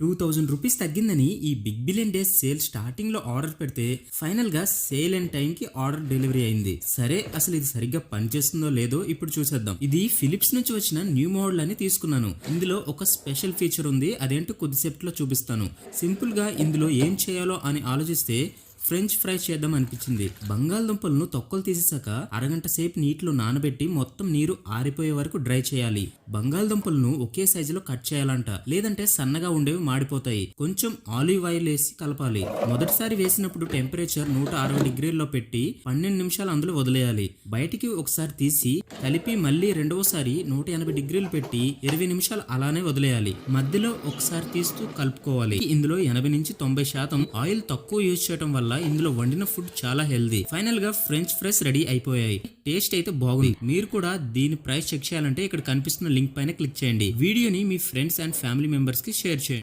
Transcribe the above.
Two thousand rupees తగ్గిందని ఈ big billion days sale స్టార్టింగ్లో ఆర్డర్ పెడితే ఫైనల్గా సేల్ అండ్ టైం కి ఆర్డర్ డెలివరీ అయింది. సరే అసలు ఇది సరిగ్గా పనిచేస్తుందో లేదో ఇప్పుడు చూసేద్దాం. ఇది ఫిలిప్స్ నుంచి వచ్చిన న్యూ మోడల్ అని తీసుకున్నాను. ఇందులో ఒక స్పెషల్ ఫీచర్ ఉంది అదేంటో కొద్దిసేపట్లో చూపిస్తాను. సింపుల్గా ఇందులో ఏం చేయాలో అని ఆలోచిస్తే ఫ్రెంచ్ ఫ్రై చేద్దాం అనిపించింది. బంగాళదుంపలను తొక్కలు తీసేసాక అరగంట సేపు నీటిలో నానబెట్టి మొత్తం నీరు ఆరిపోయే వరకు డ్రై చేయాలి. బంగాళదుంపలను ఒకే సైజులో కట్ చేయాలంట. లేదంటే సన్నగా ఉండేవి మాడిపోతాయి. కొంచెం ఆలివ్ ఆయిల్ వేసి కలపాలి. మొదటిసారి వేసినప్పుడు టెంపరేచర్ నూట అరవై డిగ్రీల్లో పెట్టి పన్నెండు నిమిషాలు అందులో వదిలేయాలి. బయటికి ఒకసారి తీసి కలిపి మళ్ళీ రెండవసారి నూట ఎనభై డిగ్రీలు పెట్టి ఇరవై నిమిషాలు అలానే వదిలేయాలి. మధ్యలో ఒకసారి తీస్తూ కలుపుకోవాలి. ఇందులో ఎనభై నుంచి తొంభై శాతం ఆయిల్ తక్కువ యూజ్ చేయడం వల్ల ఇందులో వండిన ఫుడ్ చాలా హెల్దీ ఫైనల్గా ఫ్రెంచ్ ఫ్రైస్ రెడీ అయిపోయాయి. టేస్ట్ అయితే బాగుంది. మీరు కూడా దీని ప్రైస్ చెక్ చేయాలంటే ఇక్కడ కనిపిస్తున్న లింక్ పైన క్లిక్ చేయండి. వీడియోని మీ ఫ్రెండ్స్ అండ్ ఫ్యామిలీ మెంబర్స్కి షేర్ చేయండి.